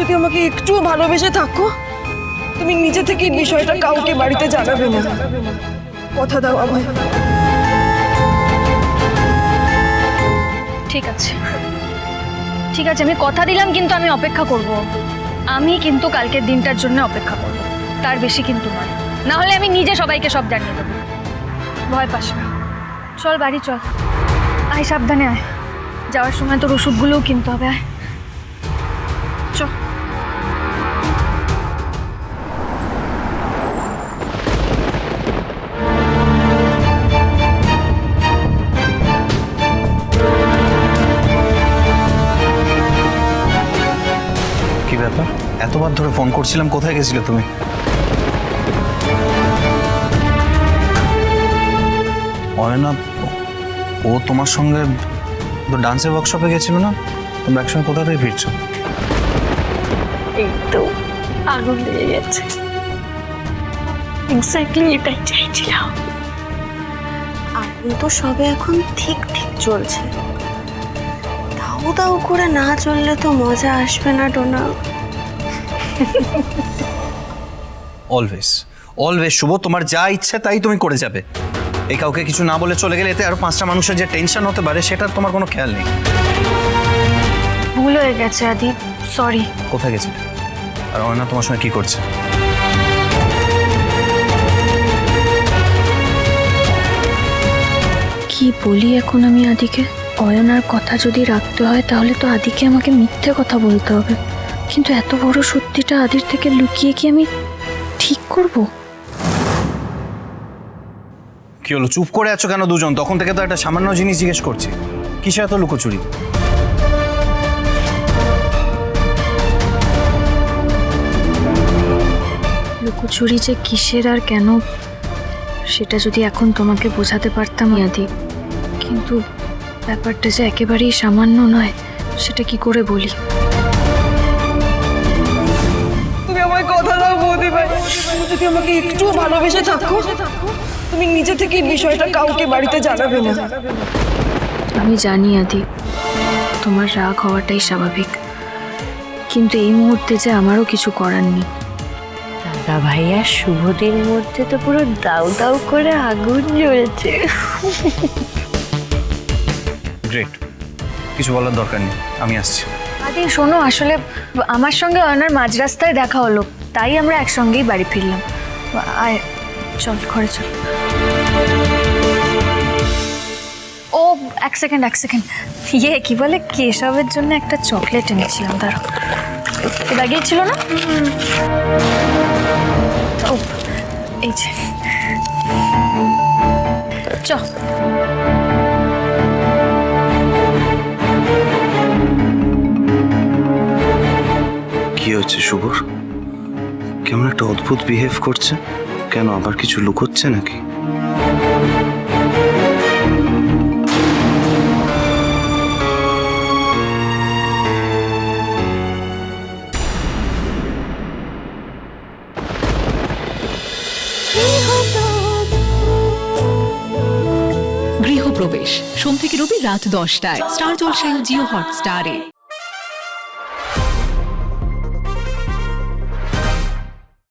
যদি আমাকে একটু ভালোবেসে থাকো, তুমি নিজে থেকে বিষয়টা কাউকে বাড়িতে জানাবে না। কথা দাও আমায়। ঠিক আছে। ঠিক আছে, আমি কথা দিলাম কিন্তু আমি অপেক্ষা করব। আমি কিন্তু কালকের দিনটার জন্য অপেক্ষা করব। তার বেশি কিন্তু নয়। না হলে আমি নিজে সবাইকে সব জানিয়ে দেবো। ভয় পাস না। চল, বাড়ি চল। আয়, সাবধানে আয়। যাওয়ার সময় তোর ওষুধগুলোও কিনতে হবে, আয়। চল। এতবার ধরে ফোন করছিলাম, কোথায় গেছিলে তুমি? অয়না ও তোমার সঙ্গে ডান্সের ওয়ার্কশপে গেছিল না? তোমরা একসঙ্গে কোথা থেকে ফিরছো? এই তো আগুন লেগে গেছে। এক্স্যাক্টলি এটাই চাইছিলাম। আগুন তো সবে এখন ঠিক ঠিক চলছে। দাউ দাউ করে না চললে তো মজা আসবে না টোনা অলওয়েজ অলওয়েজ শুভ তোমার যা ইচ্ছে তাই তুমি করে যাবে। এই কাউকে কিছু না বলে চলে গেলে এতে আরও পাঁচটা মানুষের যে টেনশন হতে পারে সেটার তোমার কোনো খেয়াল নেই। ভুল হয়ে গেছে আদি। সরি কোথায় গেছিলে? আর অয়না তোমার সঙ্গে কি করছে? কি বলি এখন আমি আদিকে? অয়নার কথা যদি রাখতে হয় তাহলে তো আদিকে আমাকে মিথ্যে কথা বলতে হবে। কিন্তু এত বড় সত্যিটা আদির থেকে লুকিয়ে কি আমি ঠিক করব? কি হলো চুপ করে আছো কেন দুজন? তখন থেকে তো একটা সামান্য জিনিস জিজ্ঞেস করছি। কিসে এত লুকোচুরি? লুকোচুরি যে কিসের আর কেন সেটা যদি এখন তোমাকে বোঝাতে পারতাম আদি। কিন্তু ব্যাপারটা যে একেবারেই সামান্য নয় সেটা কি করে বলি? তুমি যদি আমাকে একটু ভালোবেসে থাকো তুমি নিজে থেকে এই বিষয়টা কাউকে বাড়িতে জানাবে না। আমি জানি আদি তোমার রাগ হওয়াটাই স্বাভাবিক। কিন্তু এই মুহূর্তে যে আমারও কিছু করার নেই। দাদা ভাইয়া শুভদের মধ্যে তো পুরো দাউ দাউ করে আগুন জ্বলছে। গ্রেট কিছু বলার দরকার নেই আমি আসছি। আদি শোনো আসলে আমার সঙ্গে অনার মাঝ রাস্তায় দেখা হলো। তাই আমরা একসঙ্গেই বাড়ি ফিরলাম। আয়, চল, ঘরে চল। ও, এক সেকেন্ড এক সেকেন্ড। ইয়ে কি বলে? কেশবের জন্য একটা চকলেট এনেছিলাম, দাঁড়ো। ব্যাগেই ছিল না? ও, এই যে। চ। কি হচ্ছে শুভর? কেমন একটা অদ্ভুত বিহেভ করছে। কেন, আবার কিছু লুকোচ্ছে নাকি? গৃহপ্রবেশ। সোম থেকে রবি রাত দশটায়। স্টার জলসায় জিও হটস্টারে।